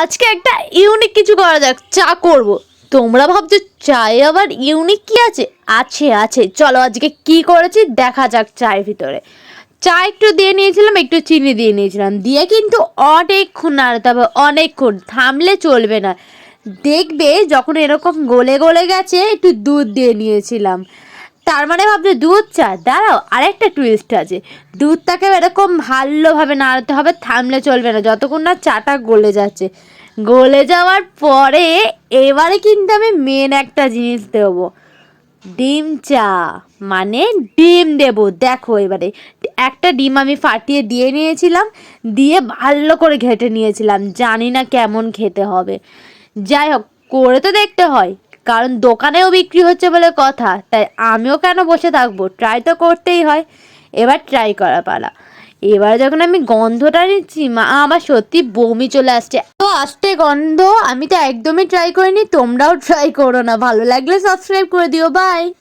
আজকে একটা ইউনিক কিছু করা যাক, চা করব। তোমরা ভাবছ চায়ে আবার ইউনিক কি আছে? আছে আছে। চলো আজকে কি করেছি? দেখা যাক চায়ের ভিতরে। চা একটু দিয়ে নিয়েছিলাম, একটু চিনি দিয়ে নিয়েছিলাম। দিয়ে কিন্তু অনেকক্ষণ নাড়াতে হবে, অনেকক্ষণ। থামলে চলবে না। দেখবে যখন এরকম গলে গলে গেছে, একটু দুধ দিয়ে নিয়েছিলাম। তার মানে ভাবছ দুধ চা দাঁড়াও, আরেকটা টুইস্ট আছে। দুধটাকে এরকম ভালোভাবে নাড়াতে হবে, থামলে চলবে না। যতক্ষণ না চাটা গলে যাচ্ছে। গলে যাওয়ার পরে এবারে কিন্তু আমি মেন একটা জিনিস দেবো। ডিম চা। মানে ডিম দেব। দেখো এবারে, একটা ডিম আমি ফাটিয়ে দিয়ে নিয়েছিলাম, দিয়ে ভালো করে ঘেটে নিয়েছিলাম। জানি না কেমন খেতে হবে। যাই হোক, করে তো দেখতে হয়। কারণ দোকানেও বিক্রি হচ্ছে বলে কথা, তাই আমিও কেন বসে থাকব? ট্রাই তো করতেই হয়। এবার ট্রাই করা পালা। এবার যখন আমি গন্ধটা নিচ্ছি, মা, আমার সত্যি বমি চলে আসছে। তো আসতে গন্ধ, আমি তো একদমই ট্রাই করিনি, তোমরাও ট্রাই করো না। ভালো লাগলে সাবস্ক্রাইব করে দিও বাই